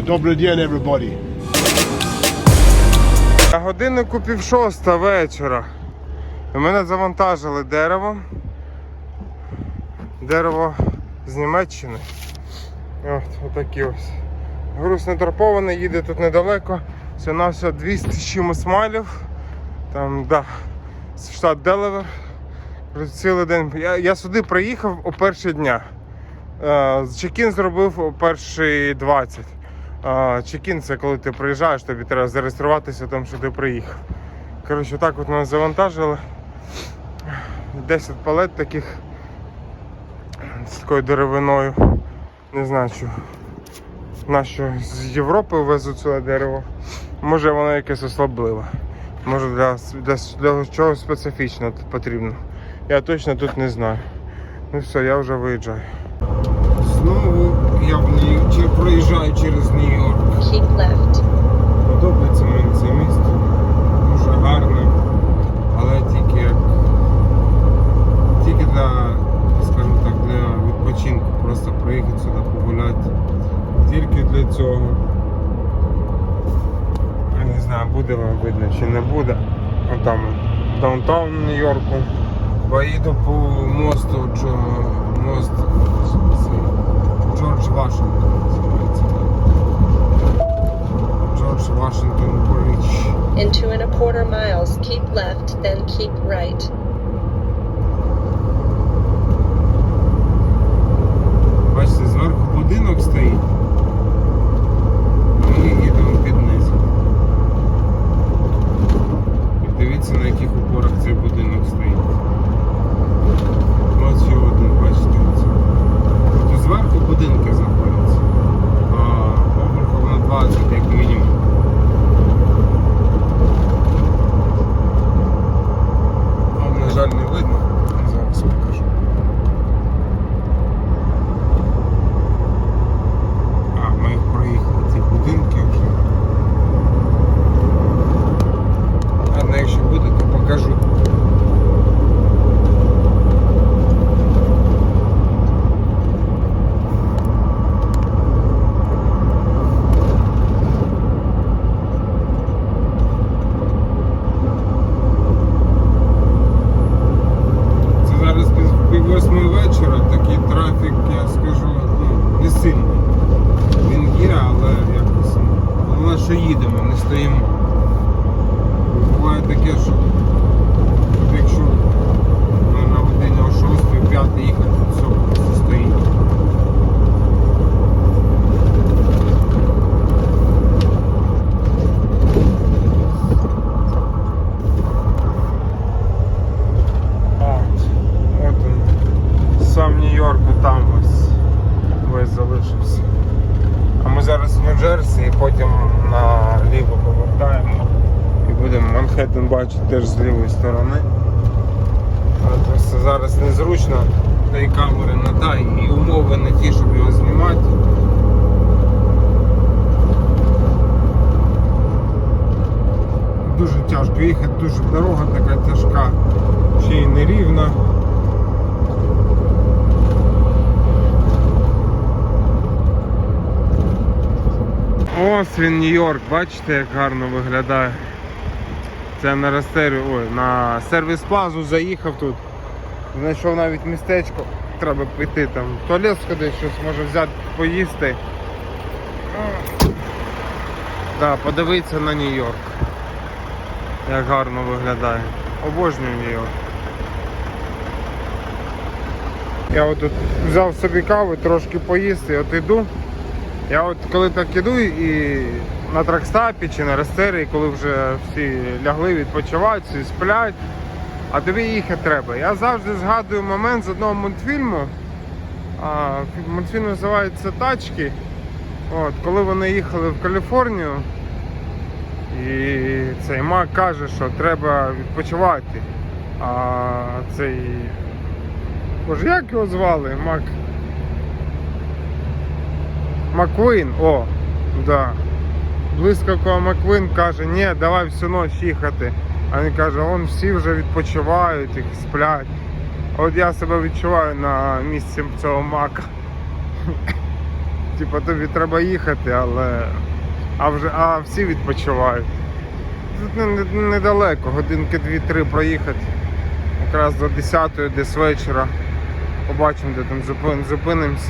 Добрий день, everybody. На годиннику пів шоста вечора. Мене завантажили дерево. Дерево з Німеччини. От, отакі ось. Груз не торпований, їде тут недалеко. Все на все 200 з чимось майлів. Там, да, штат Делавер. Цілий день. Я, я сюди приїхав о перші дня. Е, Чекін зробив о перші 20. Чекін це коли ти приїжджаєш, тобі треба зареєструватися там, що ти приїхав. Коротше, так от нас завантажили. 10 палет таких з такою деревиною. Не знаю, що нащо з Європи везуть це дерево. Може воно якесь особливе. Може для, для, для чогось специфічно потрібно. Я точно тут не знаю. Ну все, я вже виїжджаю. Знову я в Нью- чи проїжджаю через Нью-Йорк. Подобається мені це місто. Дуже гарне. Але тільки як тільки для, скажімо так, для відпочинку. Просто приїхати сюди погуляти. Тільки для цього. Я не знаю, буде вам видно чи не буде. Отам даунтаун Нью-Йорку. Поїду по мосту, Джо, мост Джордж Вашингтон називається. Джордж Вашингтон Бридж. In two and a quarter miles, keep left, then keep right. Будемо Манхеттен бачити теж з лівої сторони. Просто зараз незручно тої камери не та і умови не ті, щоб його знімати. Дуже тяжко їхати, дуже дорога така тяжка, ще й нерівна. Ось він Нью-Йорк, бачите, як гарно виглядає. Це на рестері, ой, на сервіс плазу заїхав тут. Знайшов навіть містечко, треба піти там в туалет сходити, щось може взяти поїсти. Да, подивитися на Нью-Йорк. Як гарно виглядає. Обожнюю Нью-Йорк. Я от взяв собі кави, трошки поїсти, от іду. Я от коли так іду і на тракстапі чи на рестері, коли вже всі лягли, відпочивають, всі сплять, а тобі їхати треба. Я завжди згадую момент з одного мультфільму. Мультфільм називається Тачки. От, коли вони їхали в Каліфорнію, і цей Мак каже, що треба відпочивати. А цей. Боже, як його звали? Мак. Маквин, о, да. Блискавка Маквин каже, ні, давай всю ніч їхати. А він каже, он всі вже відпочивають, їх сплять. От я себе відчуваю на місці цього мака. типу, тобі треба їхати, але. А вже а всі відпочивають. Тут не- не- недалеко, годинки 2-3 проїхати. Якраз до 10-ї, десь вечора. Побачимо, де там зупинимось.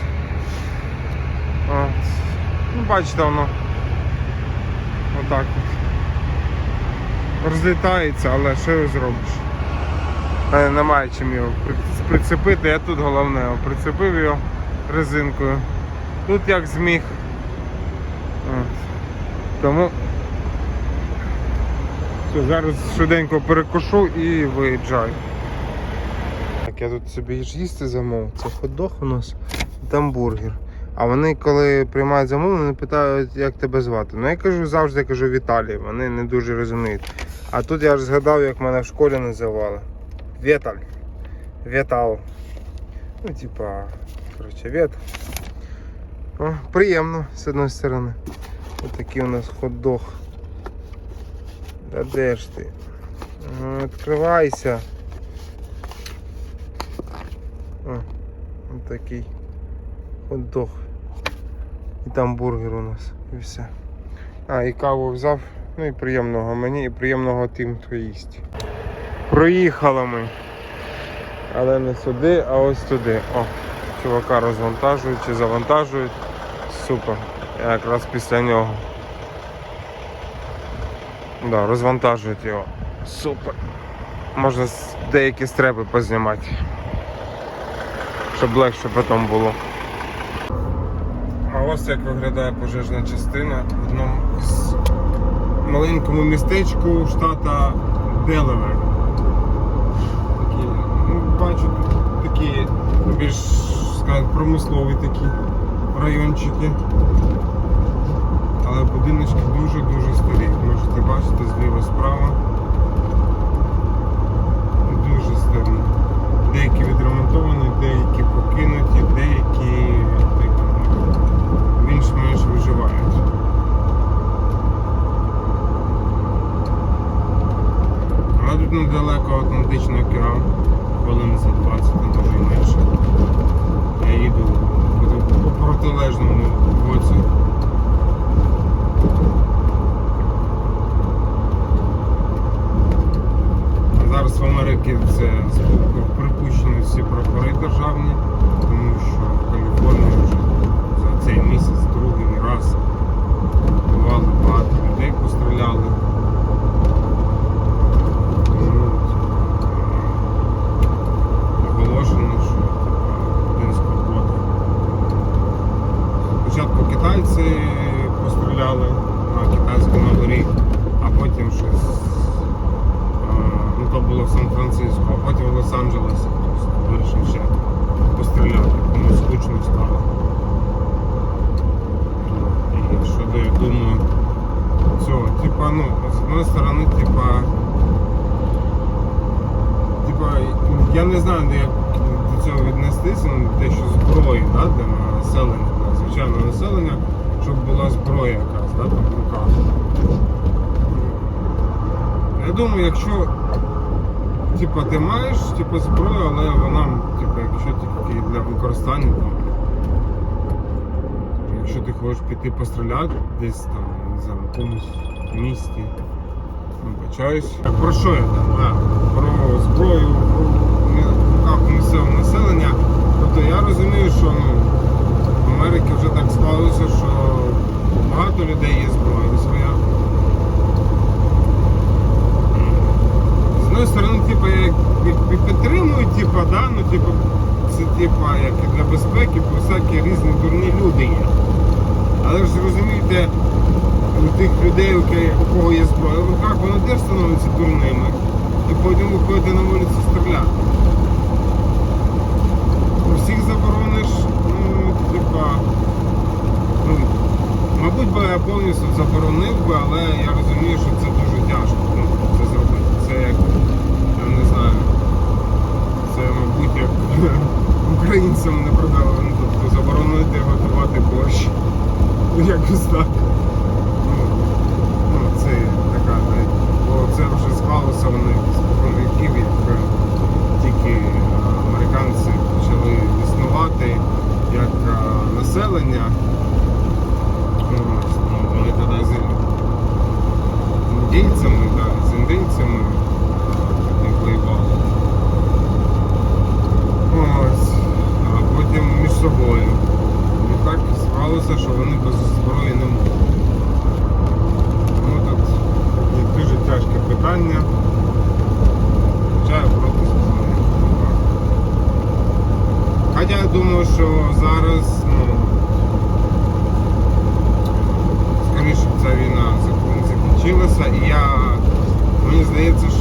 Ну, бачите, воно. Отак от. Розлітається, але що його зробиш? Е, Немає чим його прицепити, я тут головне прицепив його резинкою. Тут як зміг. От. Тому все, зараз швиденько перекушу і виїжджаю. Так, я тут собі їсти замовив. Це хот-дог у нас, там бургер. А вони, коли приймають замовлення, питають, як тебе звати. Ну я кажу, завжди кажу Віталій, вони не дуже розуміють. А тут я ж згадав, як мене в школі називали. Віталь. Вітал. Ну, типа, коротше, Вет. О, приємно, з одної сторони. Ось такий у нас хот-дог. Да де ж ти? Ну, Відкривайся. О, ось такий хот-дог. І там бургер у нас. І все. А, і каву взяв. Ну і приємного мені, і приємного тим, хто їсть. Проїхали ми. Але не сюди, а ось туди. О, чувака розвантажують чи завантажують. Супер. Я якраз після нього. Да, розвантажують його. Супер. Можна деякі стрепи познімати. Щоб легше потім було. Ось як виглядає пожежна частина в одному з маленькому містечку штата Делавер. Такі, ну, бачу, такі більш сказати, промислові такі райончики. Але будиночки дуже-дуже старі. Можете бачити зліва справа. Дуже старі. Деякі відремонтовані, деякі покинуті, деякі більш-менш виживають. Але тут недалеко Атлантичний океан, хвилин за 20, а може і менше. Я їду по протилежному боці. Зараз в Америці це припущені всі прапори державні, тому що в Каліфорнії вже за цей місяць другий раз бувало багато людей постріляли. Тому от, оголошено, що типа, один з походів. Спочатку китайці постріляли на китайському горі, а потім щось. е, Ну, то було в Сан-Франциско, а потім в Лос-Анджелесі Тобто вирішив ще постріляти, комусь скучно стало. І що я думаю, цього, типа, ну, з одної сторони, типа, типа, я не знаю, як до цього віднестися, ну, те, що зброї, да, для населення, для звичайного населення, щоб була зброя якась, да, там в руках. Я думаю, якщо типа ти маєш типа, зброю, але вона, типа, якщо тільки для використання там. Якщо ти хочеш піти постріляти десь там, не знаю, в якомусь місті, вибачаюсь. Так про що я там? А, про зброю руках місцевого населення. Тобто я розумію, що ну, в Америці вже так склалося, що багато людей є зброя своя. З одної сторони, типу, я підтримую, типу, да, ну, типу, це типу, як і для безпеки, бо всякі різні дурні люди є. Але ж розумієте, тих людей, у кого є зброя в руках, вони теж становляться дурними. І потім виходити на вулицю стріляти. Усіх заборониш, ну, типа, ну, мабуть би я повністю заборонив би, але я розумію, що це дуже тяжко ну, це зробити. Це як, я не знаю, це, мабуть, як українцям не продали, ну, тобто заборонити готувати борщ. Ну, якось так. Ну, ну, це така, навіть, бо це вже склалося вони з віків, е, тільки е, американці почали існувати як е, населення,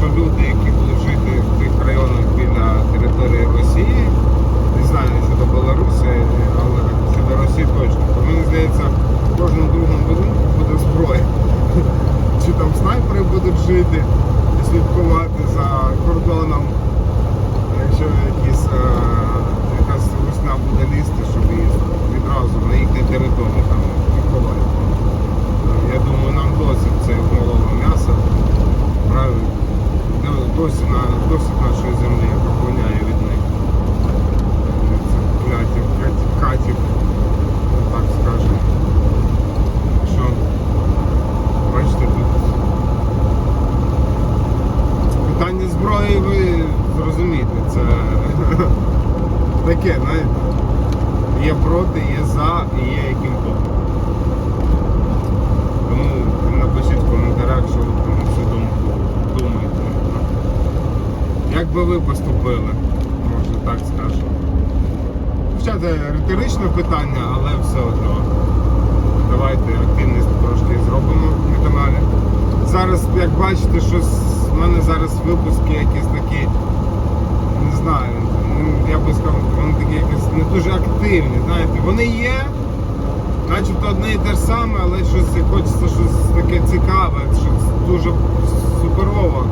що люди, які будуть жити в тих районах біля території Росії, не знаю щодо Білорусі, але щодо Росії точно, то мені здається, в кожному другому будинку буде зброя. Чи там снайпери будуть жити і слідкувати за кордоном, якщо якісь, е, якась весна буде лізти, щоб її відразу на їхній території там ховати. Я думаю, нам досить це голого м'яса. Правильно? Ну, Досить, на, досить нашої землі поклоняє від них. Від цих клятів, катів, катів, ну, так скажемо. Що, бачите, тут питання зброї, ви зрозумієте, це таке, знаєте. Є проти, є за і є яким боком. Тому напишіть в коментарях, що ви про цю думку думаєте. Як би ви поступили, може так скажемо. Хоча це риторичне питання, але все одно. Давайте активність трошки зробимо на каналі. Зараз, як бачите, що в мене зараз випуски якісь такі, не знаю, ну, я би сказав, вони такі якісь не дуже активні, знаєте, вони є, начебто одне і те ж саме, але щось хочеться щось таке цікаве, щось дуже суперово.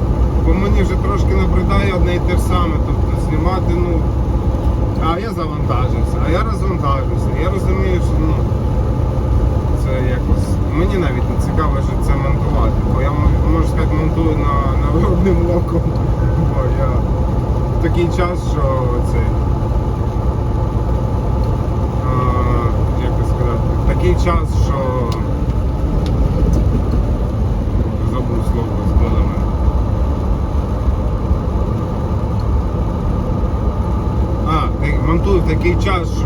Бо мені вже трошки набридає одне і те ж саме. Тобто знімати, ну. А я завантажився, а я розвантажився. Я розумію, що ну, це якось. Мені навіть не цікаво, що це монтувати. Бо я можу сказати, монтую на, на виробним оком. Бо я в такий час, що цей. Як це сказати, такий час, що забув слово збили мене. А, ти- монтую в такий час,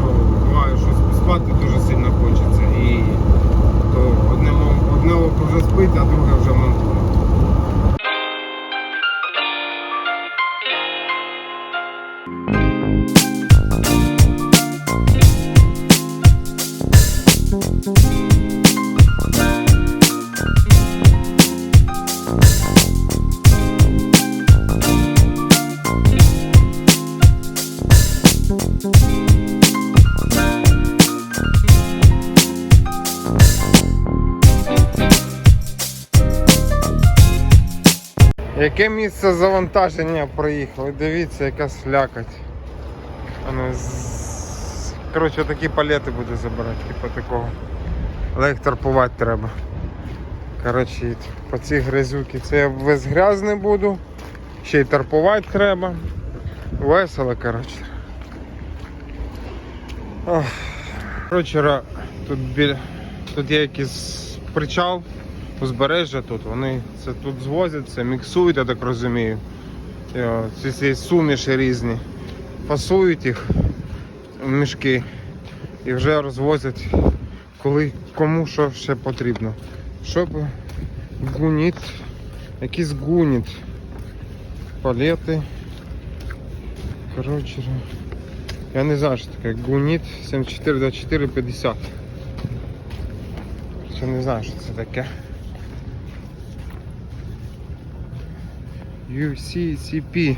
Яке місце завантаження проїхали? Дивіться, яка слякоть. Воно з... Коротше, такі палети буде забирати, типу такого. Але їх торпувати треба. Коротше, по цій грязюки це я весь грязний буду. Ще й торпувати треба. Весело, коротше. Коротше, тут біля. Тут є якийсь причал, узбережжя тут. Вони це тут звозять, це міксують, я так розумію. І, о, Ці суміші різні. Фасують їх в мішки і вже розвозять, коли кому що ще потрібно. Щоб гуніт, якийсь гуніт. Палети. Коротше, я не знаю, що таке. Гуніт 74 24 50. Ще не знаю, що це таке. UCCP.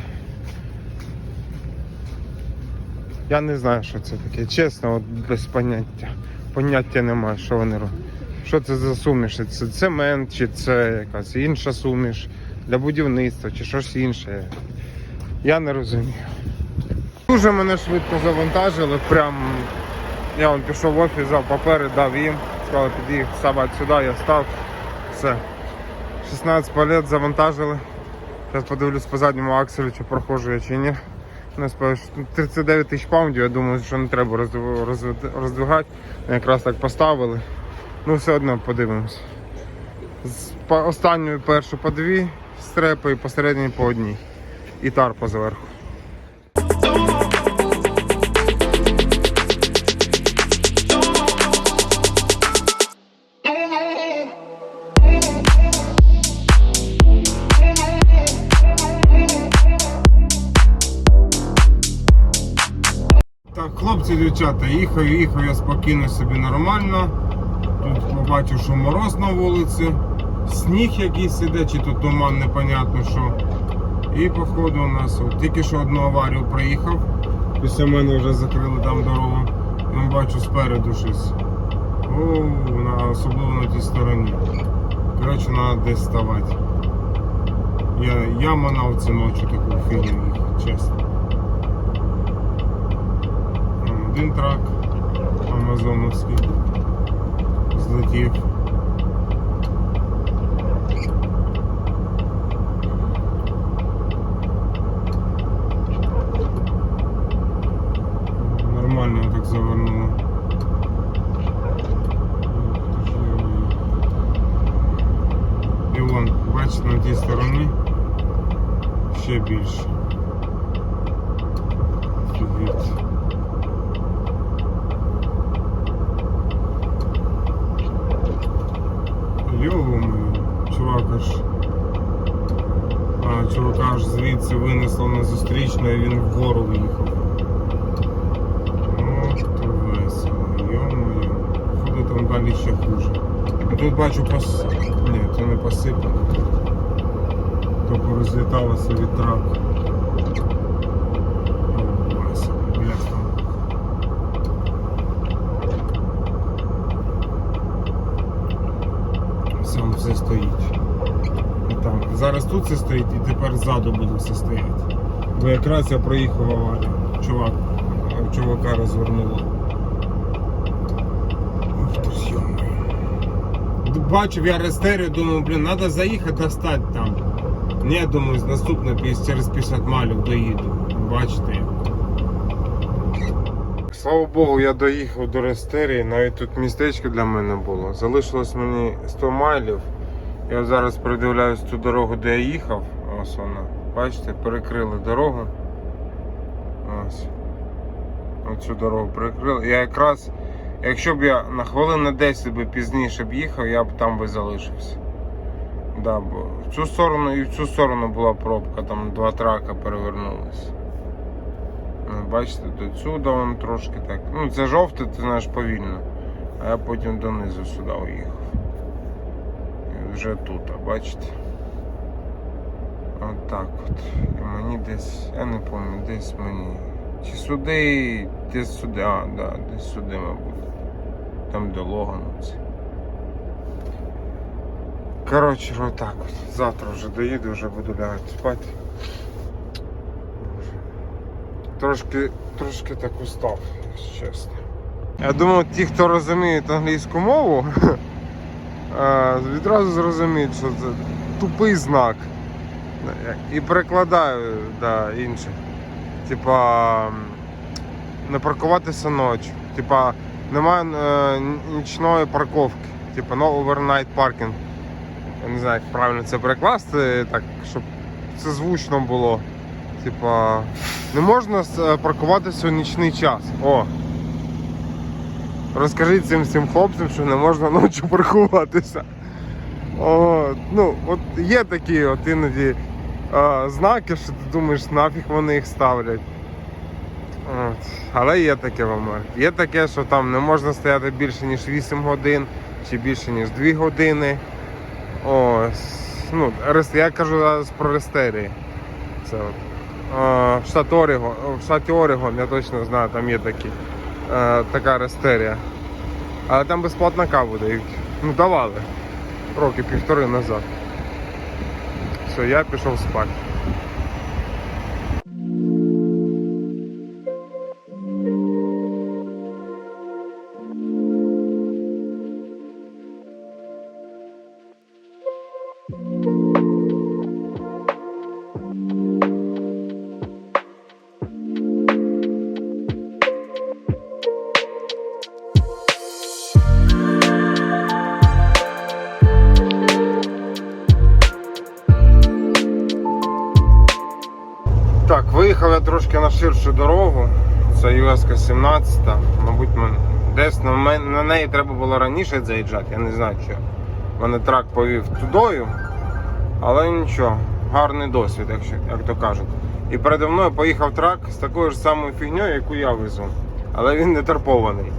Я не знаю, що це таке. Чесно, от без поняття. Поняття немає, що вони роблять. Що це за суміш? Це цемент, чи це якась інша суміш для будівництва, чи щось інше. Я не розумію. Дуже мене швидко завантажили. Прям я вон пішов в офіс, взяв папери, дав їм, сказали, під'їхав ставати сюди, я став. Все. 16 палет завантажили. Зараз подивлюсь по задньому акселю, чи прохожу я чи ні. У нас 39 тисяч паундів, я думаю, що не треба роздвигати. Якраз так поставили. Ну, все одно подивимось. З останньої першу по дві стрепи і посередині по одній. І тарпа зверху. Хлопці, дівчата, їхаю, їхаю я спокійно собі нормально. Тут побачив, що мороз на вулиці, сніг якийсь іде, чи то туман, непонятно що. І походу у нас от, тільки що одну аварію проїхав. Після мене вже закрили там дорогу. Я бачу спереду щось. О, на, особливо на тій стороні. Коротше, треба десь ставати. Я, я манав цю ночі таку фігню чесно. Там Один трак амазоновський злетів. Нормально так завернуло. І вон, бачите, на тій стороні ще більше. чувак аж. А, чувака аж звідси винесло на зустрічну і він вгору в'їхав. От то весело, йо-моє. Походу там далі ще хуже. А тут бачу пос... Ні, то не посипано. То порозліталося від траку. О, Весело, бляха. Сам все стоїть. Зараз тут все стоїть і тепер ззаду буде все стояти. Бо якраз я проїхав. Чувак, чувака розвернуло. Бачив я рестерію, думаю, блін, треба заїхати достати там. Ні, думаю, наступне через 50 малів доїду. Бачите. Слава Богу, я доїхав до Рестерії, навіть тут містечко для мене було. Залишилось мені 100 майлів. Я зараз придивляюсь ту дорогу, де я їхав. Ось вона. Бачите, перекрили дорогу. Ось. Оцю дорогу перекрили. Я якраз, якщо б я на хвилин на 10 би пізніше б їхав, я б там би залишився. Да, бо в цю сторону і в цю сторону була пробка, там два трака перевернулись. Ну, Бачите, до сюди вон трошки так. Ну, це жовте, ти знаєш, повільно. А я потім донизу сюди уїхав. Вже тут, бачите? От от. І мені десь, я не пам'ятаю, десь мені. Чи сюди, десь сюди, а, да, десь сюди, мабуть. Там де Логанці. Коротше, отак от. Завтра вже доїду, вже буду лягати спати. Трошки, трошки так устав, чесно. Я думав, ті, хто розуміють англійську мову, відразу зрозуміють, що це тупий знак. І перекладаю да, інше. Типа не паркуватися ночі. Типа немає е, нічної парковки. Типа no overnight parking. Я не знаю, як правильно це перекласти, так, щоб це звучно було. Типа, не можна е, паркуватися у нічний час. О. Розкажіть цим всім хлопцям, що не можна ночі паркуватися. О, ну, от є такі от іноді е, знаки, що ти думаєш, нафіг вони їх ставлять. От. Але є таке в. Є таке, що там не можна стояти більше, ніж 8 годин чи більше, ніж 2 години. Ось. Ну, я кажу зараз про рестерії. Це от. Е, в штаті Орегон, я точно знаю, там є такі, е, така рестерія. Але там безплатна каву дають. Ну давали. Роки півтори назад. Все, я пішов спати. Так, Це 17. Мабуть, десь на, на неї треба було раніше заїжджати, я не знаю що. Мене трак повів тудою. Але нічого, гарний досвід, якщо, як то кажуть. І передо мною поїхав трак з такою ж самою фігньою, яку я везу. Але він не тарпований.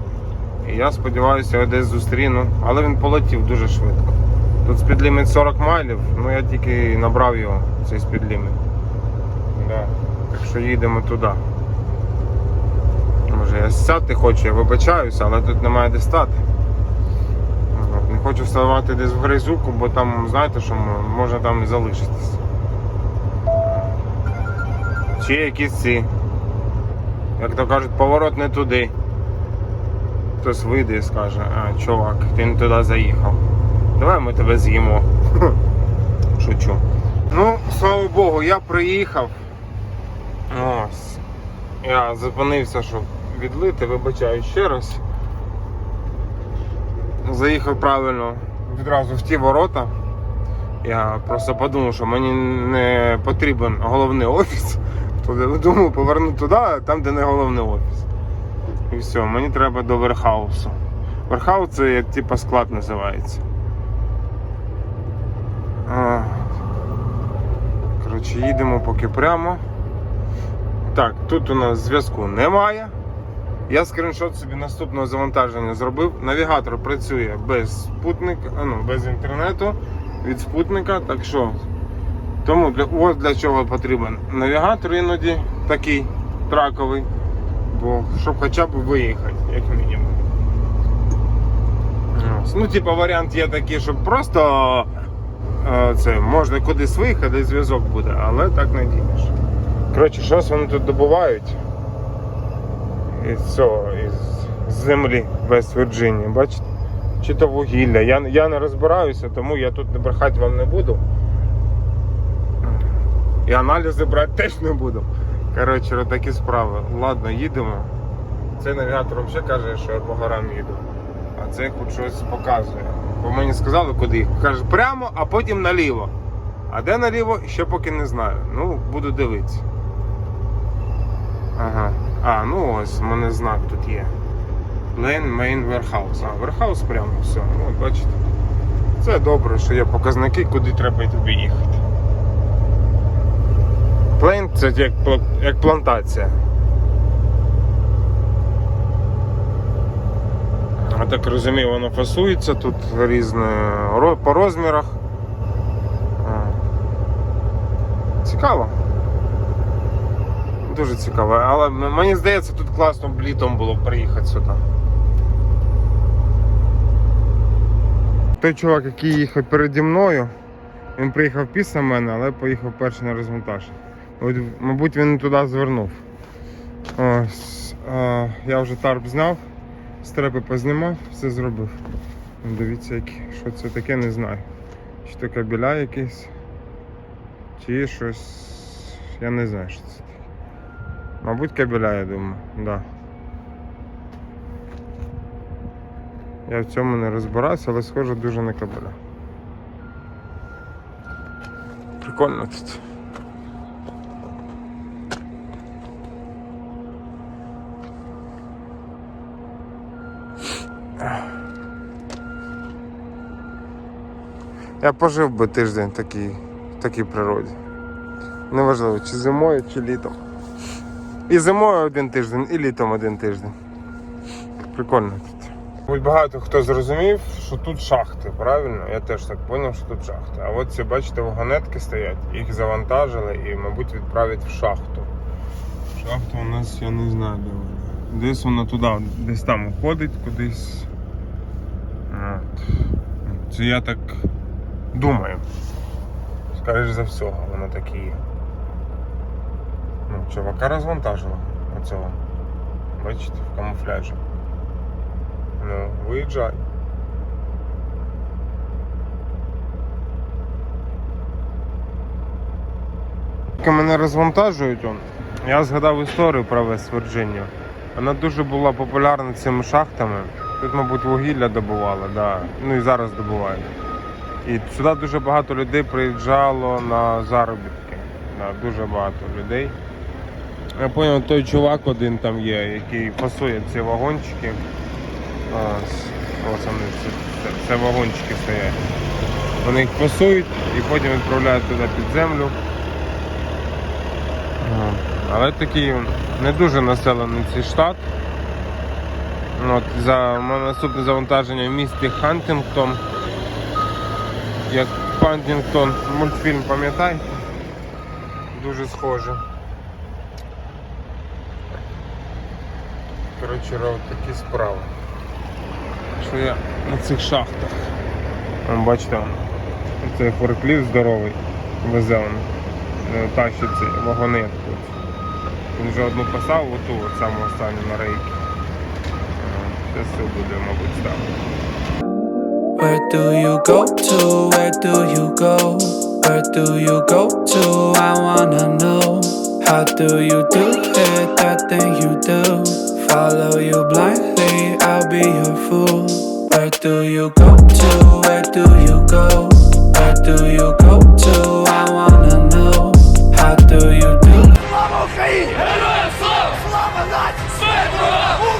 І я сподіваюся, його десь зустріну. Але він полетів дуже швидко. Тут спідліміт 40 майлів, ну я тільки набрав його, цей спідліміт. Да. Так що їдемо туди. Сяти хочу, я вибачаюся, але тут немає де стати. Не хочу вставати десь в гризуку, бо там, знаєте, що можна там і залишитись. Чи якісь ці. Як то кажуть, поворот не туди. Хтось вийде і скаже, а, чувак, ти не туди заїхав. Давай ми тебе з'їмо. Шучу. Ну, слава Богу, я приїхав. Ось. Я зупинився, щоб відлити, вибачаю ще раз. Заїхав правильно відразу в ті ворота. Я просто подумав, що мені не потрібен головний офіс. То думав повернути туди, там, де не головний офіс. І все, мені треба до верхаусу. Верхаус це як типа склад називається. Коротше, їдемо поки прямо. Так, тут у нас зв'язку немає. Я скріншот собі наступного завантаження зробив. Навігатор працює без спутника, ну, без інтернету від спутника. Так що, тому для, ось для чого потрібен навігатор іноді такий траковий. Бо щоб хоча б виїхати, як мінімум. Ну, типа варіант є такий, щоб просто е, це можна кудись виїхати, зв'язок буде, але так не дінеш. Коротше, щось вони тут добувають із цього, із землі Вест Вірджинії, бачите? Чи то вугілля. Я, я не розбираюся, тому я тут брехати вам не буду. І аналізи брати теж не буду. Коротше, такі справи. Ладно, їдемо. Цей навігатор взагалі каже, що я по горам їду. А це хоч щось показує. Бо мені сказали, куди їх. Каже, прямо, а потім наліво. А де наліво, ще поки не знаю. Ну, буду дивитися. Ага. А, ну ось, у мене знак тут є. Lane Main Warehouse. А, Warehouse прямо все. Ну, от бачите. Це добре, що є показники, куди треба й тобі їхати. Плейн це як, як плантація. Я так розумію, воно фасується тут різне по розмірах. Цікаво. Дуже цікаво. Але мені здається, тут класно літом було приїхати сюди. Той чувак, який їхав переді мною, він приїхав після мене, але поїхав перший на розвантаж. От, мабуть, він туди звернув. Ось, е, я вже тарп зняв, стрепи познімав, все зробив. Ну, Дивіться, що це таке, не знаю. Чи то кабеля якийсь, чи щось. Я не знаю, що це. Мабуть, кабеля, я думаю, да. Я в цьому не розбираюся, але схоже дуже на кабеля. Прикольно тут. Я пожив би тиждень в такій, в такій природі. Неважливо, чи зимою, чи літом. І зимою один тиждень, і літом один тиждень. Прикольно тут. Мабуть, багато хто зрозумів, що тут шахти, правильно? Я теж так зрозумів, що тут шахти. А от ці, бачите, вагонетки стоять, їх завантажили і, мабуть, відправлять в шахту. Шахта у нас, я не знаю, де вона. Десь вона туди, десь там уходить, кудись. Це я так думаю. Скоріше за все, воно так і є. Ну, чувака розвантажило оцього. Бачите, в камуфляжі. Ну, виїжджай. Поки мене розвантажують, я згадав історію про Вест Вірджинію. Вона дуже була популярна цими шахтами. Тут, мабуть, вугілля добували, да. ну і зараз добувають. І сюди дуже багато людей приїжджало на заробітки. Да, дуже багато людей. Я зрозумів, той чувак один там є, який фасує ці вагончики. Ось, ось вони, це, це, вагончики стоять. Вони їх фасують і потім відправляють туди під землю. Але такий не дуже населений цей штат. От, за наступне завантаження в місті Хантінгтон. Як Хантінгтон мультфільм, пам'ятаєте? Дуже схоже. Коротше, такі справи. Що я на цих шахтах. Бачите, вон, цей здоровий, везе он, е, тащить ці вагони тут. Він вже одну писав, оту от саму останню на рейки. Зараз все буде, мабуть, ставити. Where do you go to? Where do you go? Where do you go to? I wanna know. How do you do it? That thing you do. follow you blindly, I'll be your fool. Where do you go to? Where do you go? Where do you go to? I wanna know. How do you do? Pomogli! Herojem sam! Slava nacji! Svetla!